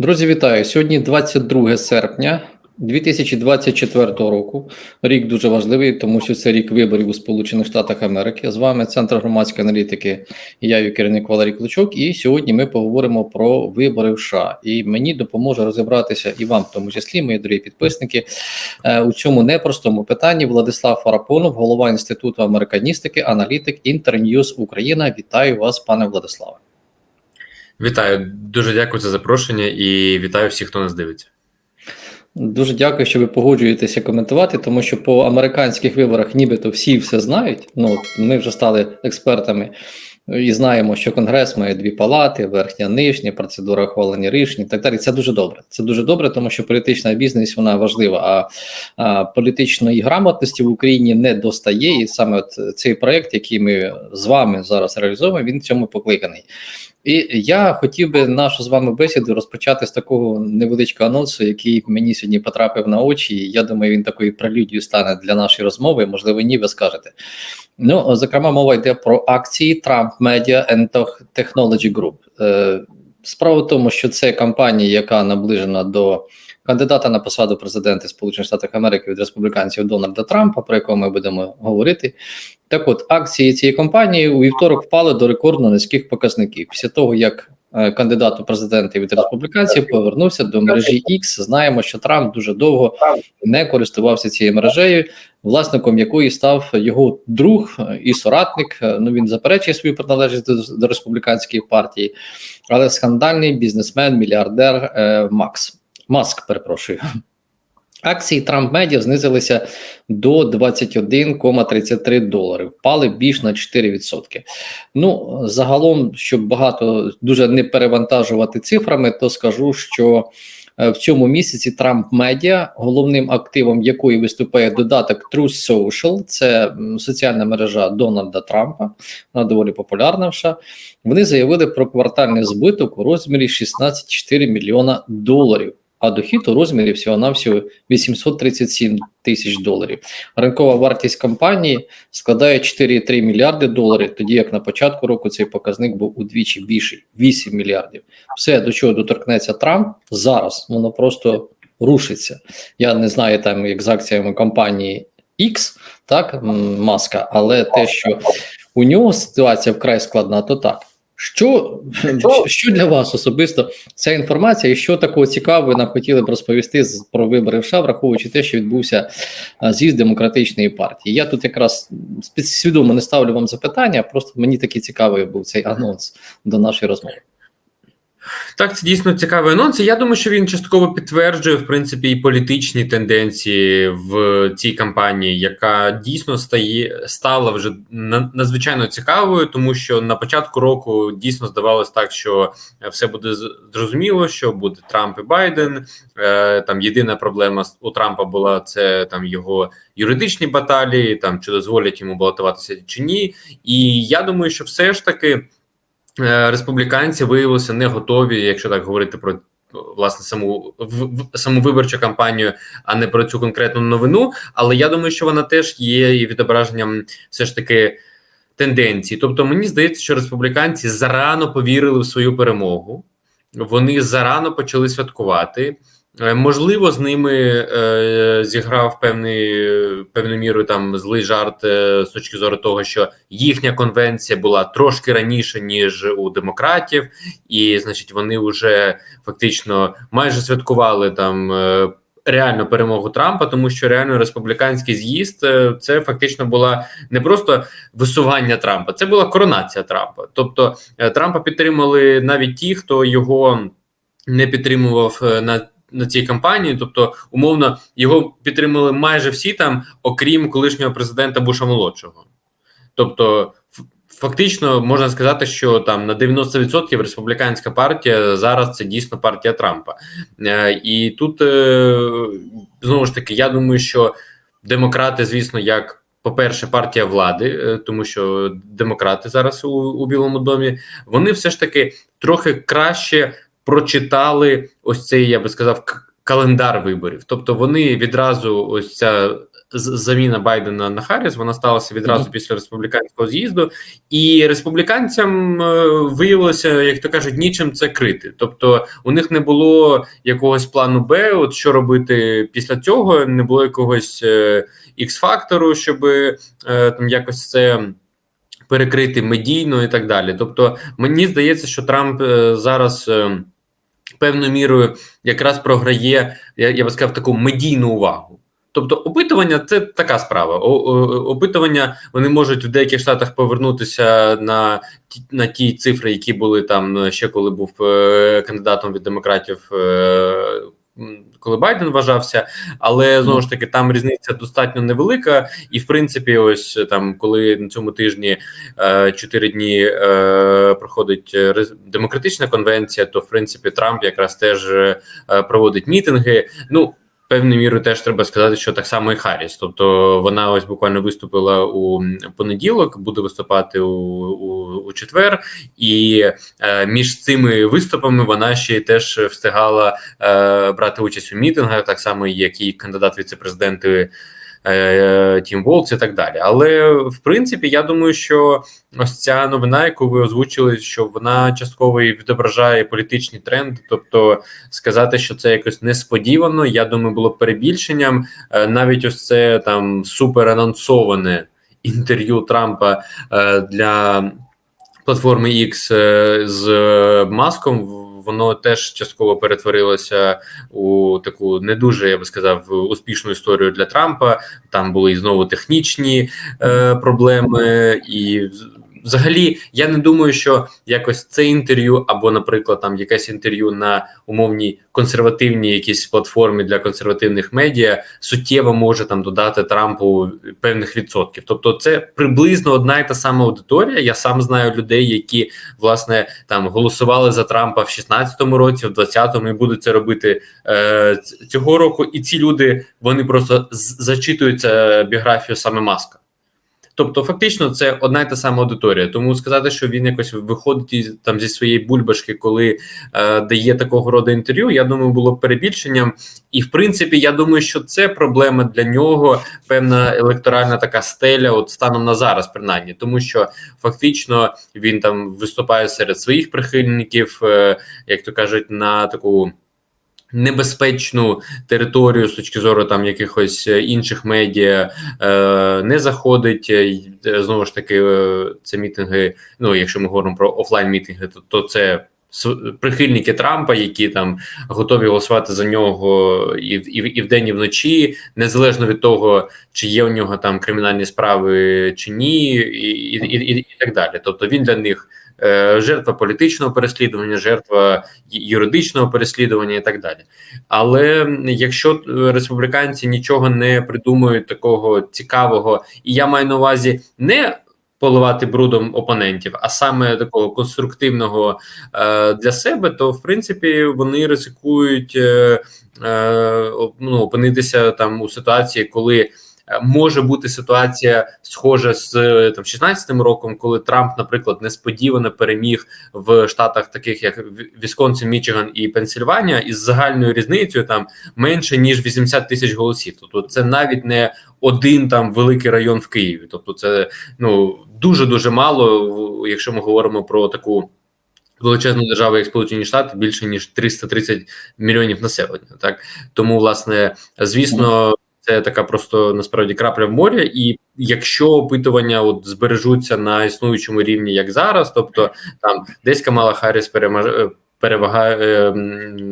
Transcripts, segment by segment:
Друзі, вітаю! Сьогодні 22 серпня 2024 року. Рік дуже важливий, тому що це рік виборів у Сполучених Штатах Америки. З вами Центр громадської аналітики. Я його керівник Валерій Клочок. І сьогодні ми поговоримо про вибори в США. І мені допоможе розібратися і вам, в тому числі, мої дорогі підписники, е, у цьому непростому питанні. Владислав Фарапонов, голова інституту американістики, аналітик Інтерньюз Україна. Вітаю вас, пане Владиславе. Вітаю, дуже дякую за запрошення і вітаю всіх, хто нас дивиться. Дуже дякую, що ви погоджуєтеся коментувати, тому що по американських виборах нібито всі все знають. Ну ми вже стали експертами і знаємо, що конгрес має дві палати, верхня, нижня, процедура ухвалення рішень і так далі. Це дуже добре. Це дуже добре, тому що політична бізнес вона важлива. А, а політичної грамотності в Україні не достає. І саме от цей проект, який ми з вами зараз реалізовуємо, він цьому покликаний. І я хотів би нашу з вами бесіду розпочати з такого невеличкого анонсу, який мені сьогодні потрапив на очі. і Я думаю, він такою прелюдією стане для нашої розмови. Можливо, ні, ви скажете. Ну, зокрема, мова йде про акції Trump Media and Technology Group. Е, Справа в тому, що це компанія, яка наближена до кандидата на посаду президента Сполучених Штатів Америки від республіканців Дональда Трампа, про якого ми будемо говорити. Так, от акції цієї компанії у вівторок впали до рекордно низьких показників після того, як е, кандидат у президенти від республіканців повернувся до мережі X. Знаємо, що Трамп дуже довго не користувався цією мережею, власником якої став його друг і соратник. Ну він заперечує свою приналежність до, до республіканської партії, але скандальний бізнесмен, мільярдер е, Макс. Маск, перепрошую. Акції Трамп Медіа знизилися до 21,33 долари, впали більш на 4%. Ну, загалом, щоб багато дуже не перевантажувати цифрами, то скажу, що в цьому місяці Трамп Медіа, головним активом якої виступає додаток Truth Social, це соціальна мережа Дональда Трампа, вона доволі популярна. в США, Вони заявили про квартальний збиток у розмірі 16,4 мільйона доларів а дохід у розмірі всього-навсього 837 тисяч доларів. Ринкова вартість компанії складає 4,3 мільярди доларів, тоді як на початку року цей показник був удвічі більший 8 мільярдів. Все, до чого доторкнеться Трамп, зараз воно просто рушиться. Я не знаю там, як з акціями компанії X, так, маска, але те, що у нього ситуація вкрай складна, то так. Що що для вас особисто ця інформація, і що такого цікавого нам хотіли б розповісти про вибори в США, враховуючи те, що відбувся з'їзд демократичної партії? Я тут якраз свідомо не ставлю вам запитання, просто мені такий цікавий був цей анонс до нашої розмови. Так, це дійсно цікавий анонс. Я думаю, що він частково підтверджує в принципі і політичні тенденції в цій кампанії, яка дійсно стає стала вже надзвичайно цікавою, тому що на початку року дійсно здавалось так, що все буде зрозуміло, що буде Трамп і Байден. Е, там єдина проблема у Трампа була це там його юридичні баталії, там чи дозволять йому балотуватися чи ні. І я думаю, що все ж таки. Е, республіканці виявилися не готові, якщо так говорити про власне саму в, саму виборчу кампанію, а не про цю конкретну новину. Але я думаю, що вона теж є і відображенням все ж таки тенденції. Тобто, мені здається, що республіканці зарано повірили в свою перемогу, вони зарано почали святкувати. Е, можливо, з ними е, зіграв певний певну міру там злий жарт е, з точки зору того, що їхня конвенція була трошки раніше ніж у демократів, і значить вони вже фактично майже святкували там. Е, Реальну перемогу Трампа, тому що реально республіканський з'їзд е, це фактично була не просто висування Трампа, це була коронація Трампа. Тобто е, Трампа підтримали навіть ті, хто його не підтримував на на цій кампанії, тобто умовно його підтримали майже всі там, окрім колишнього президента Буша молодшого. Тобто, фактично можна сказати, що там на 90% республіканська партія зараз це дійсно партія Трампа, е, і тут е, знову ж таки я думаю, що демократи, звісно, як. По-перше, партія влади, е, тому що демократи зараз у, у Білому домі, вони все ж таки трохи краще прочитали ось цей, я би сказав, календар виборів. Тобто вони відразу ось ця заміна Байдена на Харріс, вона сталася відразу Мгм. після республіканського з'їзду, і республіканцям е, виявилося, як то кажуть, нічим це крити. Тобто у них не було якогось плану Б, от що робити після цього, не було якогось X-фактору, щоб е, там якось це. Перекрити медійно і так далі. Тобто, мені здається, що Трамп е, зараз е, певною мірою якраз програє, я, я би сказав, таку медійну увагу. Тобто, опитування це така справа. Опитування вони можуть в деяких штатах повернутися на ті, на ті цифри, які були там ще коли був е, кандидатом від демократів. Е, коли Байден вважався, але знову ж таки там різниця достатньо невелика, і в принципі, ось там, коли на цьому тижні е, чотири дні е, проходить е, демократична конвенція, то в принципі Трамп якраз теж е, проводить мітинги. Ну певною мірою теж треба сказати, що так само і Харріс. Тобто вона ось буквально виступила у понеділок, буде виступати у, у, у четвер, і е, між цими виступами вона ще й теж встигала е, брати участь у мітингах, так само як і кандидат віце-президенти. Е, Тім Волц і так далі, але в принципі, я думаю, що ось ця новина, яку ви озвучили, що вона частково і відображає політичні тренди. Тобто сказати, що це якось несподівано, я думаю, було перебільшенням. Е, Навіть ось це там супер анонсоване інтерв'ю Трампа е, для платформи X е, з е, маском. Воно теж частково перетворилося у таку не дуже, я би сказав, успішну історію для Трампа. Там були і знову технічні е, проблеми, і взагалі я не думаю, що якось це інтерв'ю, або, наприклад, там якесь інтерв'ю на умовній консервативній якійсь платформі для консервативних медіа суттєво може там додати Трампу певних відсотків. Тобто, це приблизно одна і та сама аудиторія. Я сам знаю людей, які власне там голосували за Трампа в 16-му році, в 20-му і будуть це робити е, цього року. І ці люди вони просто зачитуються біографію саме маска. Тобто, фактично, це одна й та сама аудиторія. Тому сказати, що він якось виходить із, там зі своєї бульбашки, коли е, дає такого роду інтерв'ю, я думаю, було б перебільшенням. І в принципі, я думаю, що це проблема для нього, певна електоральна така стеля, от станом на зараз, принаймні, тому що фактично він там виступає серед своїх прихильників, е, як то кажуть, на таку. Небезпечну територію з точки зору там якихось е, інших медіа е, не заходить. Е, е, Знову ж таки, це мітинги. Ну, якщо ми говоримо про офлайн мітинги, то, то це прихильники Трампа, які там готові голосувати за нього і, і, і вдень, і вночі, незалежно від того, чи є у нього там кримінальні справи чи ні, і, і, і, і так далі. Тобто він для них. Е, Жертва політичного переслідування, жертва юридичного переслідування і так далі. Але якщо е, республіканці нічого не придумають такого цікавого, і я маю на увазі не поливати брудом опонентів, а саме такого конструктивного е, для себе, то в принципі вони ризикують е, е, ну, опинитися там у ситуації, коли. Е, Може бути ситуація схожа з е, там 16-м роком, коли Трамп, наприклад, несподівано переміг в штатах, таких як Вісконсин, Мічиган і Пенсильванія, із загальною різницею там менше ніж 80 тисяч голосів. Тобто, це навіть не один там великий район в Києві. Тобто, це ну дуже дуже мало, якщо ми говоримо про таку. Величезну державу, як Сполучені Штати, більше ніж 330 мільйонів населення. Так тому, власне, звісно, це така просто насправді крапля в морі. І якщо опитування от збережуться на існуючому рівні, як зараз, тобто там десь Камала Харріс переможе. Перевагає е,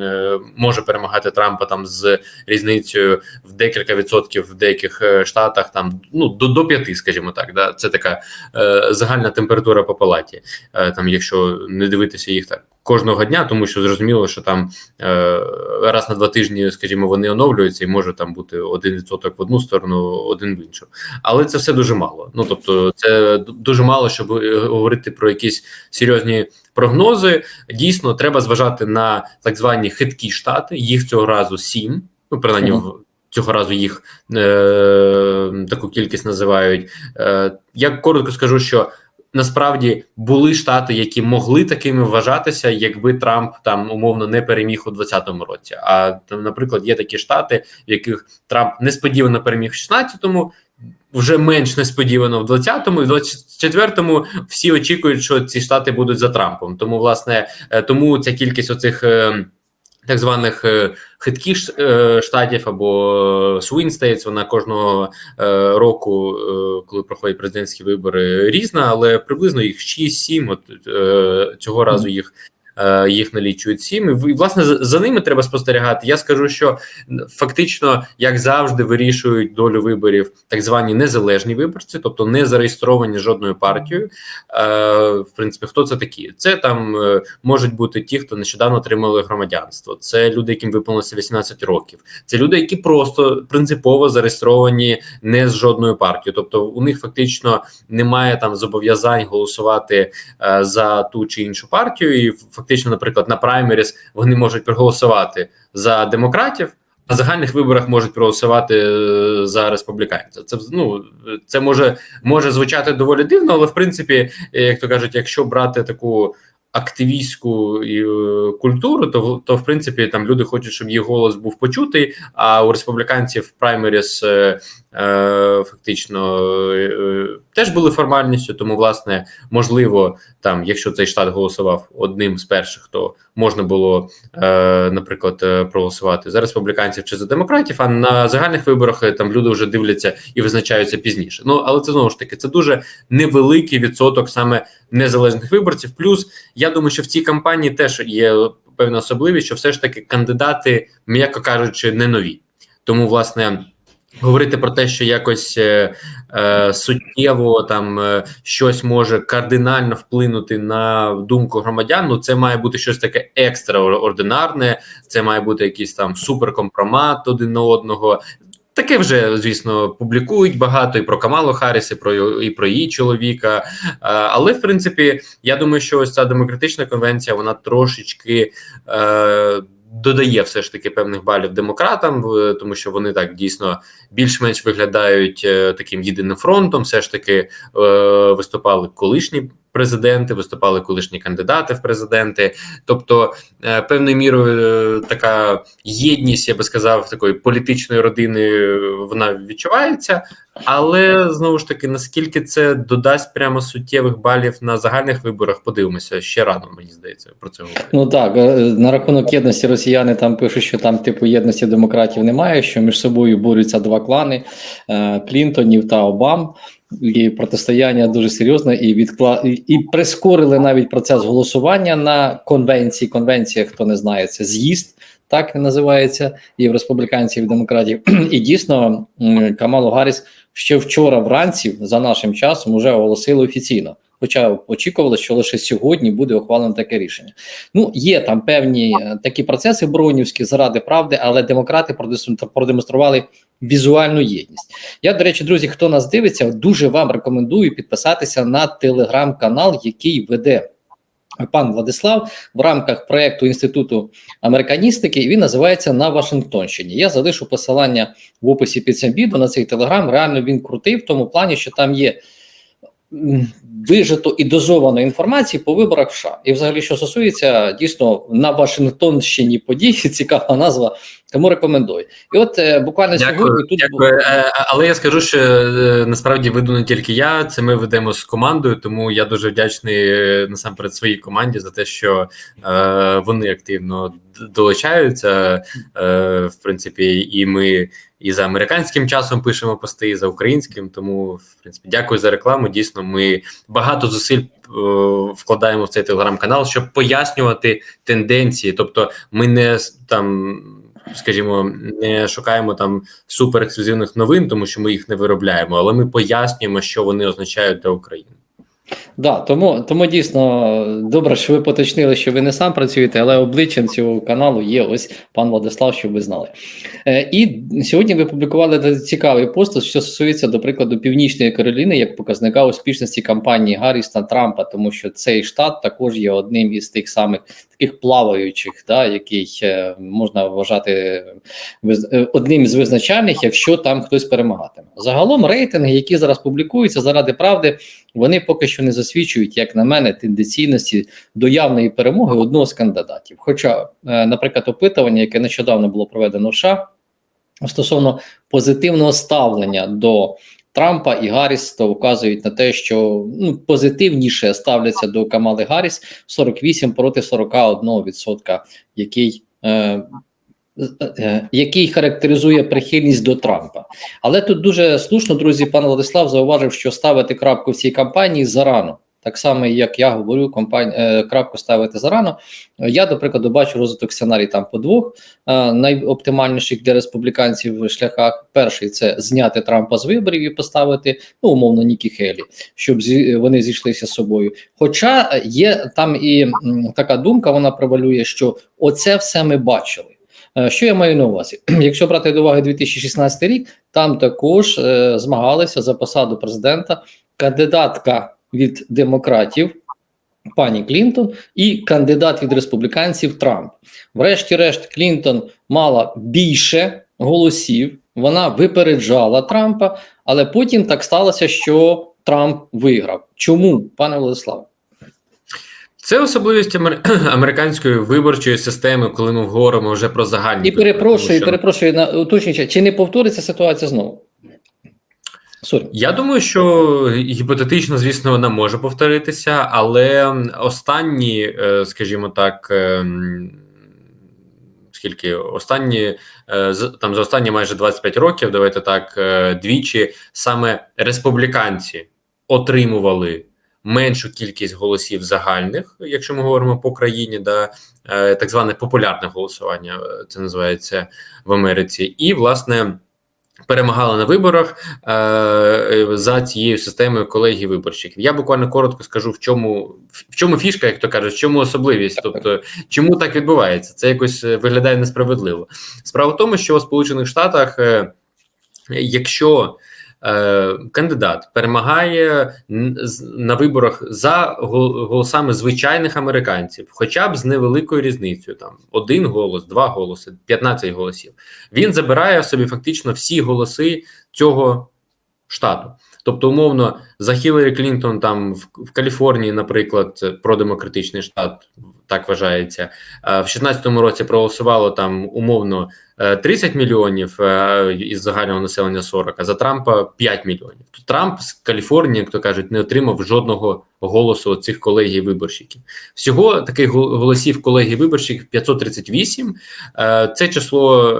е, може перемагати Трампа там з різницею в декілька відсотків в деяких е, штатах, там ну до, до п'яти, скажімо так. Да, це така е, загальна температура по палаті. Е, там, якщо не дивитися їх так кожного дня, тому що зрозуміло, що там е, раз на два тижні, скажімо, вони оновлюються, і може там бути один відсоток в одну сторону, один в іншу. Але це все дуже мало. Ну тобто, це дуже мало, щоб е, говорити про якісь серйозні прогнози. Дійсно, треба зважати на так звані хиткі штати. Їх цього разу сім. Ну, принаймні, в- цього разу їх е, таку кількість називають. Е, я коротко скажу, що насправді були штати, які могли такими вважатися, якби Трамп там умовно не переміг у 2020 році. А там, наприклад, є такі штати, в яких Трамп несподівано переміг в 16-му, вже менш несподівано в 20-му, і в 24-му всі очікують, що ці штати будуть за Трампом. Тому, власне, е, тому ця кількість оцих. Так званих е, хитких е, штатів або swing states, вона кожного е, року, коли проходять президентські вибори, різна, але приблизно їх 6-7. От цього разу їх. Е, Їх налічують сім, і власне за, ними треба спостерігати. Я скажу, що фактично, як завжди, вирішують долю виборів так звані незалежні виборці, тобто не зареєстровані жодною партією. Е, в принципі, хто це такі? Це там е, можуть бути ті, хто нещодавно отримали громадянство. Це люди, яким виповнилося 18 років. Це люди, які просто принципово зареєстровані не з жодною партією. Тобто, у них фактично немає там зобов'язань голосувати за ту чи іншу партію. І фактично, наприклад, на праймеріс вони можуть проголосувати за демократів. На загальних виборах можуть проголосувати е, за республіканців. Це ну це може може звучати доволі дивно, але в принципі, як то кажуть, якщо брати таку активістську е, культуру, то то в принципі там люди хочуть, щоб їх голос був почутий. А у республіканців праймеріс е, е, фактично е, е, теж були формальністю. Тому, власне, можливо, там, якщо цей штат голосував одним з перших, то можна було, е, наприклад, проголосувати за республіканців чи за демократів. А на загальних виборах там люди вже дивляться і визначаються пізніше. Ну але це знову ж таки це дуже невеликий відсоток саме незалежних виборців. Плюс я думаю, що в цій кампанії теж є певна особливість, що все ж таки кандидати, м'яко кажучи, не нові. Тому, власне, говорити про те, що якось е, е, суттєво там е, щось може кардинально вплинути на думку громадян. Ну це має бути щось таке екстраординарне, це має бути якийсь там суперкомпромат один на одного. Таке вже, звісно, публікують багато і про Камалу Харріс, і про і про її чоловіка. Е, Але в принципі, я думаю, що ось ця демократична конвенція вона трошечки е, додає все ж таки певних балів демократам, тому що вони так дійсно більш-менш виглядають е, таким єдиним фронтом. Все ж таки е, виступали колишні президенти, виступали колишні кандидати в президенти. Тобто, е, певною мірою е, така єдність, я би сказав, такої політичної родини е, вона відчувається. Але знову ж таки, наскільки це додасть прямо суттєвих балів на загальних виборах, подивимося ще рано, мені здається, про це говорити. Ну так, на рахунок єдності росіяни там пишуть, що там типу єдності демократів немає, що між собою борються два клани Клінтонів та Обам. І протистояння дуже серйозне, і відкла... і- прискорили навіть процес голосування на конвенції. Конвенція, хто не знає, це з'їзд, так називається, і в республіканців і демократів. І дійсно Камалу Гарріс ще вчора вранці, за нашим часом, вже оголосили офіційно. Хоча очікували, що лише сьогодні буде ухвалено таке рішення. Ну, є там певні е, такі процеси бронівські заради правди, але демократи продемонстру- продемонстрували візуальну єдність. Я, до речі, друзі, хто нас дивиться, дуже вам рекомендую підписатися на телеграм-канал, який веде. Пан Владислав в рамках проекту інституту американістики він називається на Вашингтонщині. Я залишу посилання в описі під цим відео на цей телеграм. Реально він крутий в тому плані, що там є вижито і дозовано інформації по виборах в США. І взагалі, що стосується дійсно на Вашингтонщині подій, цікава назва, тому рекомендую. І от е, буквально Дякую, сьогодні тут дякую. Е, Але я скажу, що е, насправді веду не тільки я, це ми ведемо з командою, тому я дуже вдячний е, насамперед своїй команді за те, що е, вони активно долучаються. Е, в принципі, і ми і за американським часом пишемо пости, і за українським. Тому, в принципі, дякую за рекламу. Дійсно, ми багато зусиль е, вкладаємо в цей телеграм-канал, щоб пояснювати тенденції. Тобто, ми не там. Скажімо, не шукаємо там суперексклюзивних новин, тому що ми їх не виробляємо, але ми пояснюємо, що вони означають для України. Да, тому, тому дійсно добре, що ви поточнили, що ви не сам працюєте, але обличчям цього каналу є ось пан Владислав, щоб ви знали. Е, і сьогодні ви публікували цікавий пост, що стосується, до прикладу, Північної Кароліни як показника успішності кампанії Гарріса Трампа, тому що цей штат також є одним із тих самих таких плаваючих, да, який е, можна вважати виз- е, одним із визначальних, якщо там хтось перемагатиме. Загалом рейтинги, які зараз публікуються заради правди, вони поки що не засвідчують, як на мене, тенденційності до явної перемоги одного з кандидатів. Хоча, е, наприклад, опитування, яке нещодавно було проведено в США, стосовно позитивного ставлення до Трампа і Гарріс, то вказують на те, що ну, позитивніше ставляться до Камали Гарріс 48 проти 41%, який. Е, який характеризує прихильність до Трампа, але тут дуже слушно, друзі, пан Владислав зауважив, що ставити крапку в цій кампанії зарано. Так само, як я говорю, компанія е, крапку ставити зарано. Я, до прикладу, бачу розвиток сценарій там по двох е, найоптимальніших для республіканців шляхах. Перший це зняти Трампа з виборів і поставити ну умовно Нікі Хелі, щоб вони зійшлися з собою. Хоча є там і така думка, вона превалює, що оце все ми бачили. Е, Що я маю на увазі? Якщо брати до уваги 2016 рік, там також е, змагалися за посаду президента кандидатка від демократів пані Клінтон і кандидат від республіканців Трамп. Врешті-решт, Клінтон мала більше голосів, вона випереджала Трампа, але потім так сталося, що Трамп виграв. Чому, пане Владиславе? Це особливість амер- американської виборчої системи, коли ми говоримо вже про загальні І перепрошую, що- перепрошую на уточнюючи, чи не повториться ситуація знову? Сорі. Я думаю, що гіпотетично, звісно, вона може повторитися, але останні, е, скажімо так, ем, скільки останні е, там за останні майже 25 років, давайте так, е, двічі саме республіканці отримували меншу кількість голосів загальних, якщо ми говоримо по країні, да, е, так зване популярне голосування, е, це називається в Америці, і власне. Перемагали на виборах е, за цією системою колегії виборщиків. Я буквально коротко скажу, в чому в чому фішка, як то кажуть, в чому особливість, тобто чому так відбувається. Це якось е, виглядає несправедливо. Справа в тому, що у Сполучених Штатах, е, якщо е, кандидат перемагає на виборах за гол- голосами звичайних американців, хоча б з невеликою різницею, там один голос, два голоси, 15 голосів, він забирає собі фактично всі голоси цього штату. Тобто, умовно, за Хіларі Клінтон там в, в Каліфорнії, наприклад, продемократичний штат, так вважається. е, В 16-му році проголосувало там умовно е, 30 мільйонів е, із загального населення 40, а за Трампа 5 мільйонів. То Трамп з Каліфорнії, як то кажуть, не отримав жодного голосу цих колегій виборщиків. Всього таких гол- голосів колегій виборщиків 538. Е, Це число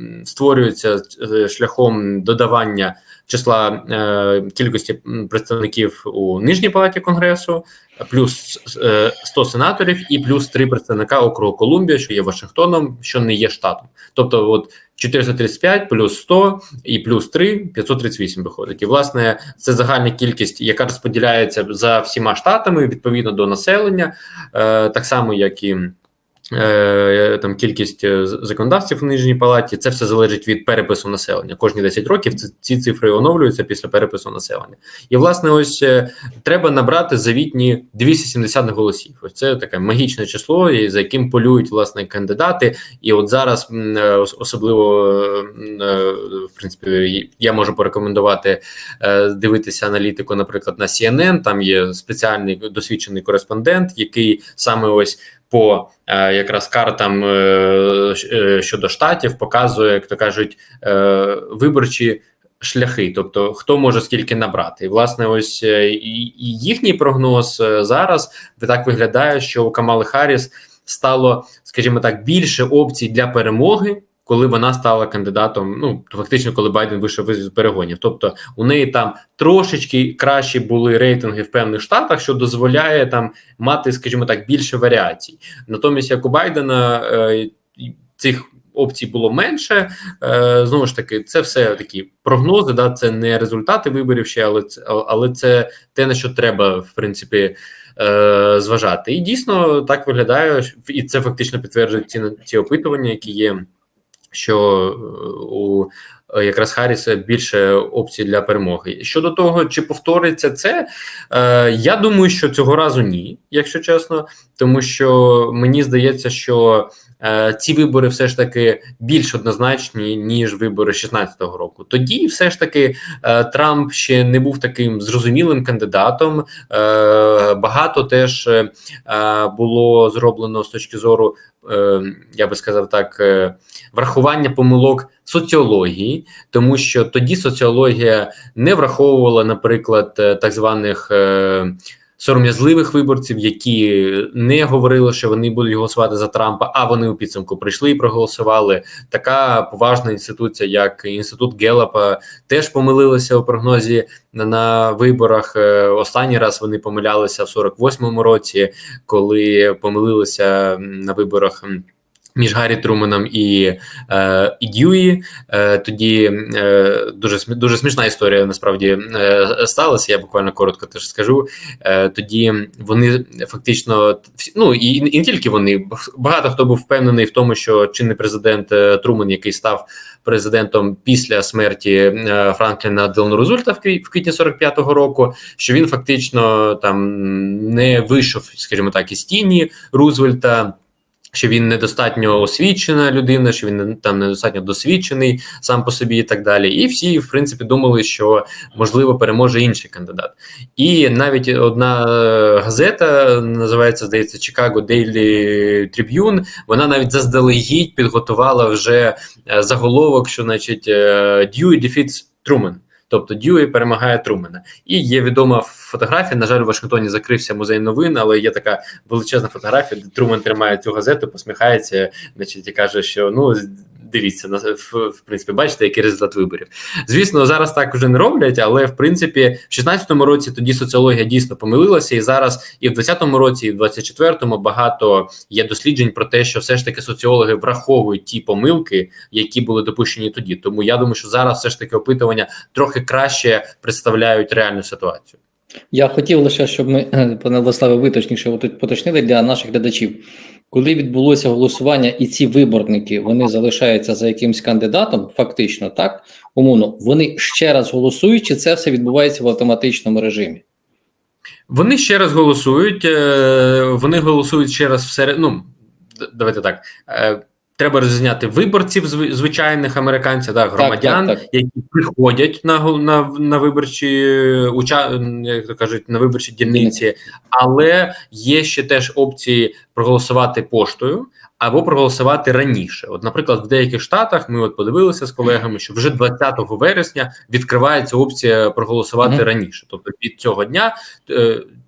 е, створюється е, шляхом додавання числа е, кількості представників у нижній палаті конгресу, плюс е, 100 сенаторів і плюс 3 представника округу Колумбія, що є Вашингтоном, що не є штатом. Тобто, от 435 плюс 100 і плюс 3 538 виходить. І власне це загальна кількість, яка розподіляється за всіма штатами відповідно до населення, е, так само як і. Е, Там кількість е, законодавців в нижній палаті, це все залежить від перепису населення. Кожні 10 років ці, цифри оновлюються після перепису населення. І власне, ось е, треба набрати завітні 270 голосів. Ось це таке магічне число, за яким полюють власне кандидати. І от зараз е, особливо е, в принципі я можу порекомендувати е, дивитися аналітику, наприклад, на CNN, Там є спеціальний досвідчений кореспондент, який саме ось. По е, якраз картам е, е, щодо штатів показує, як то кажуть, виборчі шляхи, тобто хто може скільки набрати. І власне, ось і, їхній прогноз зараз так виглядає, що у Камали Харріс стало, скажімо так, більше опцій для перемоги. Коли вона стала кандидатом, ну фактично, коли Байден вийшов з перегонів, тобто у неї там трошечки кращі були рейтинги в певних штатах, що дозволяє там мати, скажімо так, більше варіацій. Натомість, як у Байдена е, цих опцій було менше. Е, Знову ж таки, це все такі прогнози, да, це не результати виборів ще, але це, але це те, на що треба, в принципі. е, Зважати і дійсно так виглядає, і це фактично підтверджують ці ці опитування, які є, що е, у е, якраз Харріса більше опцій для перемоги. Щодо того, чи повториться це, е, я думаю, що цього разу ні, якщо чесно, тому що мені здається, що ці вибори все ж таки більш однозначні ніж вибори 16-го року. Тоді все ж таки е, Трамп ще не був таким зрозумілим кандидатом. Е, багато теж е, було зроблено з точки зору, е, я би сказав так, е, врахування помилок соціології, тому що тоді соціологія не враховувала, наприклад, е, так званих. Сором'язливих виборців, які не говорили, що вони будуть голосувати за Трампа, а вони у підсумку прийшли і проголосували. Така поважна інституція, як інститут Гелапа, теж помилилася у прогнозі на, на виборах. Е, Останній раз вони помилялися в 48-му році, коли помилилися на виборах. Між Гаррі Труманом і е, і Дьюї. Е, тоді е, дуже дуже смішна історія насправді е, сталася. Я буквально коротко теж скажу. Е, Тоді вони фактично ну і, і не тільки вони багато хто був впевнений в тому, що чинний президент е, Труман, який став президентом після смерті е, Франкліна Делану Рузвельта в квітні 45-го року, що він фактично там не вийшов, скажімо так, із тіні Рузвельта що він недостатньо освічена людина, що він там недостатньо досвідчений сам по собі, і так далі. І всі, в принципі, думали, що можливо переможе інший кандидат. І навіть одна газета називається здається Chicago Daily Tribune, Вона навіть заздалегідь підготувала вже заголовок, що значить Dewey defeats Truman. Тобто Дьюї перемагає Трумена. І є відома фотографія. На жаль, в Вашингтоні закрився музей новин, але є така величезна фотографія, де Трумен тримає цю газету, посміхається, значить, і каже, що ну дивіться, в, принципі, бачите, який результат виборів. Звісно, зараз так вже не роблять, але в принципі, в 16-му році тоді соціологія дійсно помилилася, і зараз, і в 20-му році, і в 24-му багато є досліджень про те, що все ж таки соціологи враховують ті помилки, які були допущені тоді. Тому я думаю, що зараз все ж таки опитування трохи краще представляють реальну ситуацію. Я хотів лише, щоб ми, пане Владиславе, ви точніше поточнили для наших глядачів. Коли відбулося голосування, і ці виборники вони залишаються за якимсь кандидатом, фактично, так умовно, вони ще раз голосують, чи це все відбувається в автоматичному режимі? Вони ще раз голосують. Е, вони голосують ще раз всередину. Ну давайте так. Е, Треба розрізняти виборців звичайних американців, так, громадян, так, так, так. які приходять на на, на виборчі уча, як то кажуть, на виборчі дільниці, але є ще теж опції проголосувати поштою або проголосувати раніше. От, наприклад, в деяких штатах ми от подивилися з колегами, що вже 20 вересня відкривається опція проголосувати mm раніше, тобто від цього дня.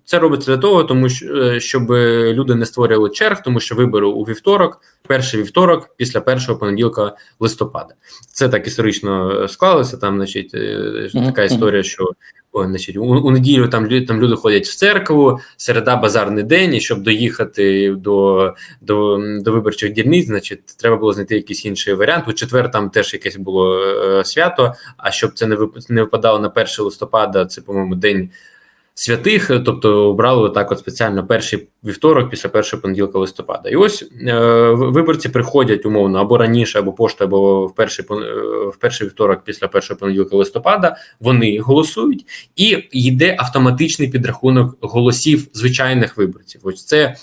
Е, це робиться для того, тому що е, щоб люди не створювали черг, тому що вибори у вівторок, перший вівторок, після першого понеділка листопада. Це так історично е, склалося. Там, значить, така історія, що о, значить, у, у неділю там там люди ходять в церкву, середа базарний день, і щоб доїхати до до, до виборчих дільниць, значить, треба було знайти якийсь інший варіант. У четвер там теж якесь було е, свято. А щоб це не не випадало на 1 листопада, це по-моєму день святих, тобто обрали так от спеціально перший вівторок після першого понеділка листопада. І ось е, виборці приходять умовно або раніше, або поштою, або в перший е, в перший вівторок після першого понеділка листопада. Вони голосують, і йде автоматичний підрахунок голосів звичайних виборців. Ось це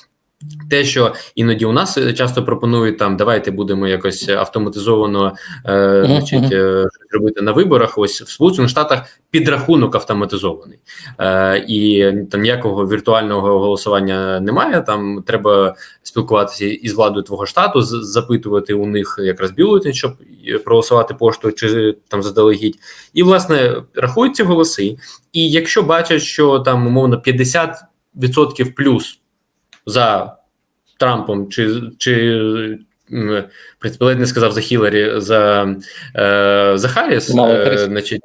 те, що іноді у нас е, часто пропонують там, давайте будемо якось автоматизовано е, значить, е, робити на виборах. Ось в Сполучених Штатах підрахунок автоматизований, е, і там ніякого віртуального голосування немає. Там треба спілкуватися із владою твого штату, запитувати у них якраз бюлетень, щоб проголосувати поштою чи там заздалегідь. І власне рахуються голоси. І якщо бачать, що там умовно 50% плюс за Трампом, чи чи ледь не сказав за Хіларі за е, за Харріс, е, значить.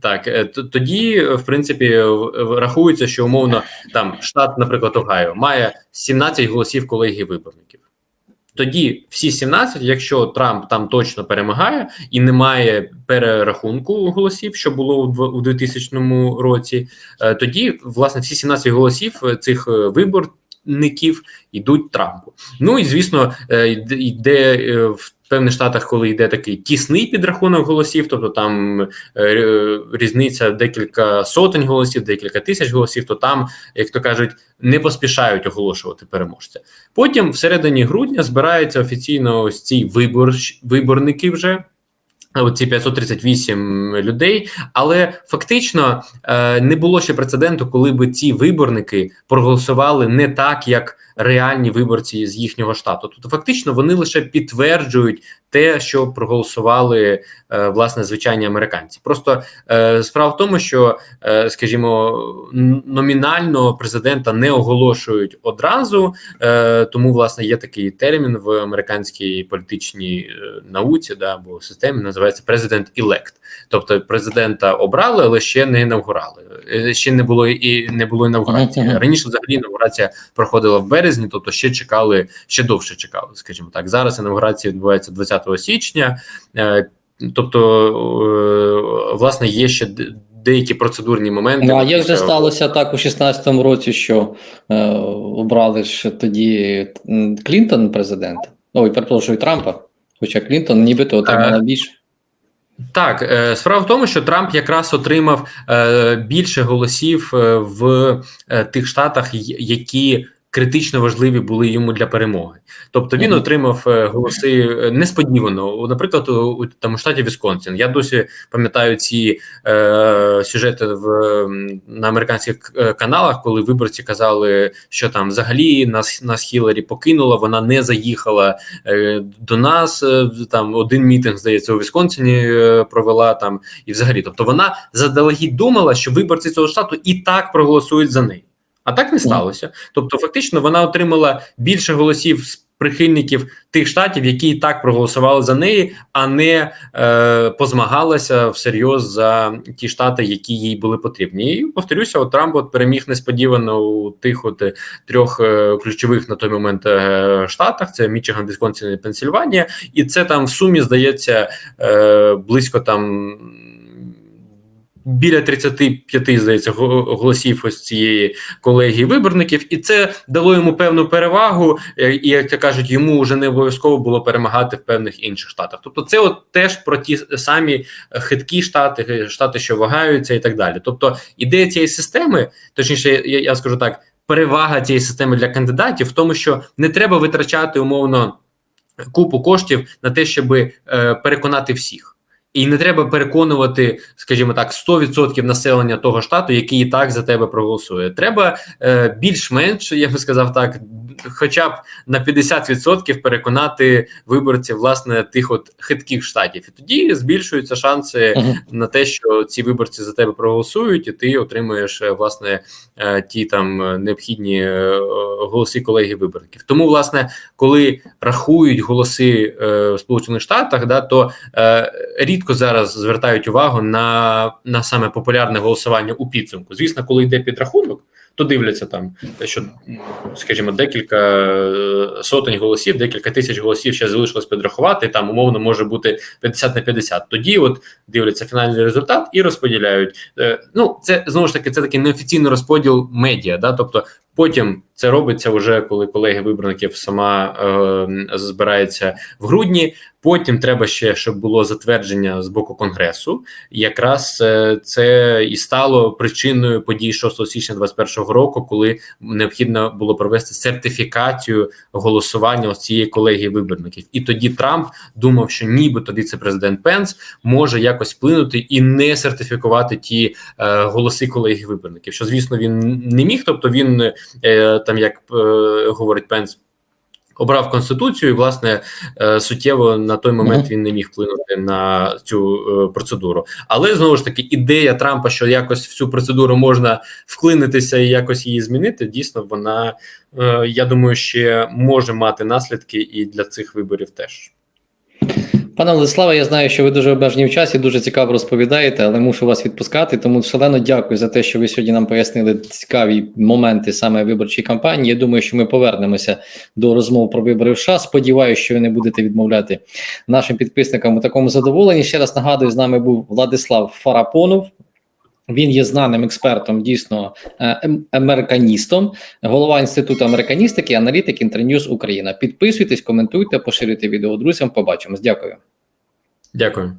Так, е, тоді, в принципі, рахується, що умовно там штат, наприклад, Огайо, має 17 голосів колегії виборників. Тоді всі 17, якщо Трамп там точно перемагає і немає перерахунку голосів, що було у 2000 році, е, тоді власне всі 17 голосів цих вибор виборників йдуть Трампу. Ну і звісно, е, йде- йде е, в певних штатах, коли йде такий тісний підрахунок голосів, тобто там е, різниця декілька сотень голосів, декілька тисяч голосів, то там, як то кажуть, не поспішають оголошувати переможця. Потім, всередині грудня, збираються офіційно ось ці вибор, виборники вже. Оці 538 людей, але фактично е, не було ще прецеденту, коли би ці виборники проголосували не так, як реальні виборці з їхнього штату. Тобто, фактично, вони лише підтверджують те, що проголосували е, власне звичайні американці. Просто е, справа в тому, що, е, скажімо, номінально президента не оголошують одразу, е, тому власне є такий термін в американській політичній е, науці, да або системі називається президент-елект. Тобто президента обрали, але ще не інавгурали. Е, Ще не було і не було інавгурації. Раніше взагалі інавгурація проходила в березні, тобто ще чекали, ще довше чекали, скажімо так. Зараз інавгурація відбувається 20 січня. Е, Тобто, е, власне, є ще деякі процедурні моменти. Ну, а як же сталося так у 16-му році, що е, обрали ж тоді Клінтон президента? Ой, перепрошую, Трампа. Хоча Клінтон нібито отримала більше. Так, е, справа в тому, що Трамп якраз отримав е, більше голосів е, в тих штатах, які критично важливі були йому для перемоги. Тобто він отримав е, голоси е, несподівано. У- Наприклад, у, у тому штаті Вісконсин. Я досі пам'ятаю ці е, сюжети в на американських е, каналах, коли виборці казали, що там взагалі нас нас Хіларі покинула, вона не заїхала е, до нас. е, Там один мітинг, здається, у Вісконсині е, провела там і взагалі. Тобто вона заздалегідь думала, що виборці цього штату і так проголосують за неї. А так не сталося. Тобто, фактично, вона отримала більше голосів з прихильників тих штатів, які і так проголосували за неї, а не е, позмагалася всерйоз за ті штати, які їй були потрібні. І повторюся, от Трамп от переміг несподівано у тих от е, трьох е, ключових на той момент е, штатах: це Мічиган, Вісконсин і Пенсільванія, і це там в сумі здається е, близько там. Біля 35, здається, го- голосів ось цієї колегії виборників, і це дало йому певну перевагу. е, І як то кажуть, йому вже не обов'язково було перемагати в певних інших штатах. Тобто, це от теж про ті самі хиткі штати, е, штати, що вагаються, і так далі. Тобто, ідея цієї системи, точніше, я, я скажу так, перевага цієї системи для кандидатів в тому, що не треба витрачати умовно купу коштів на те, щоб е, переконати всіх. І не треба переконувати, скажімо так, 100% населення того штату, який і так за тебе проголосує. Треба е, більш-менш, я би сказав так, хоча б на 50% переконати виборців власне тих от хитких штатів. І тоді збільшуються шанси на те, що ці виборці за тебе проголосують, і ти отримуєш е, власне е, ті там необхідні е, голоси колеги виборників. Тому, власне, коли рахують голоси е, в Сполучених Штатах, да то е, рідко зараз звертають увагу на, на саме популярне голосування у підсумку. Звісно, коли йде підрахунок. То дивляться там, що скажімо, декілька е, сотень голосів, декілька тисяч голосів ще залишилось підрахувати. Там умовно може бути 50 на 50. Тоді от дивляться фінальний результат і розподіляють. Е, Ну, це знову ж таки, це такий неофіційний розподіл медіа. Да? Тобто потім це робиться вже коли колеги виборників сама е, збирається в грудні. Потім треба ще, щоб було затвердження з боку конгресу. Якраз е, це і стало причиною подій 6 січня 2021 року, коли необхідно було провести сертифікацію голосування ось цієї колегії виборників. І тоді Трамп думав, що нібито віце-президент Пенс може якось вплинути і не сертифікувати ті е, голоси колегії виборників. Що звісно він не міг. Тобто він е, там, як говорить Пенс. Обрав конституцію, і власне е, суттєво на той момент він не міг вплинути на цю е, процедуру. Але знову ж таки, ідея Трампа, що якось в цю процедуру можна вклинитися і якось її змінити, дійсно, вона е, я думаю, ще може мати наслідки і для цих виборів теж. Пане Владиславе, я знаю, що ви дуже обмежені в часі, дуже цікаво розповідаєте, але мушу вас відпускати. Тому шалено дякую за те, що ви сьогодні нам пояснили цікаві моменти саме виборчої кампанії. Я думаю, що ми повернемося до розмов про вибори в США. Сподіваюся, що ви не будете відмовляти нашим підписникам у такому задоволенні. Ще раз нагадую, з нами був Владислав Фарапонов, Він є знаним експертом, дійсно е, ем- американістом, голова інституту американістики, аналітик Інтерньюз Україна. Підписуйтесь, коментуйте, поширюйте відео друзям. Побачимось. Дякую. Дякую.